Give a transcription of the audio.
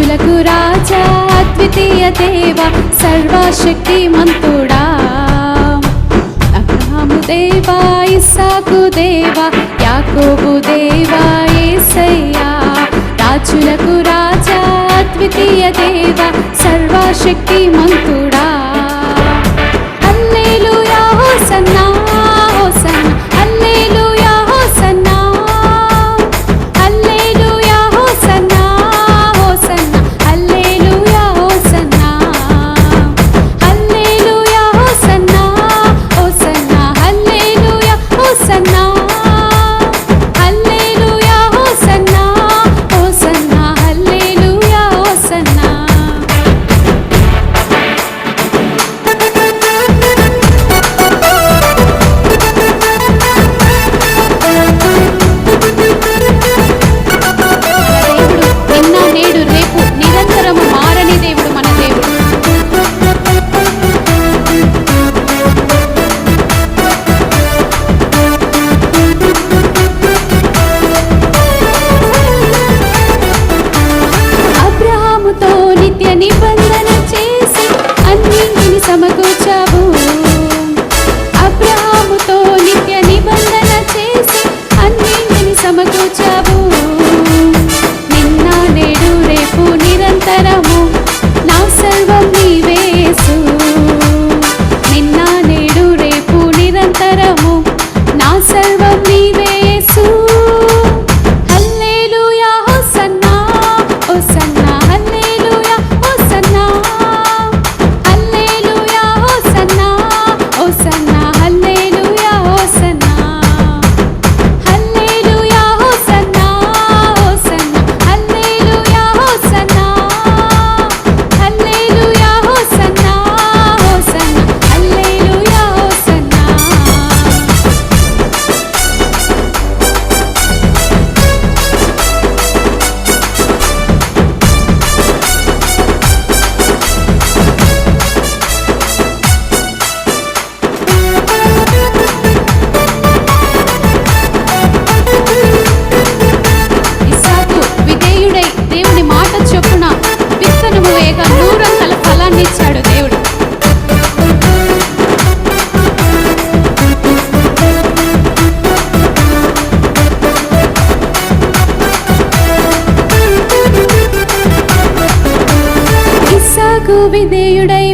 పురుషులకు రాజా అద్వితీయ దేవ సర్వశక్తి మంతుడా అబ్రహాము దేవా ఇస్సాకు దేవా యాకోబు దేవా ఏసయ్యా. రాజులకు రాజా అద్వితీయ దేవ సర్వశక్తి మంతు సమకూర్చావు. నాకు విధేయుడై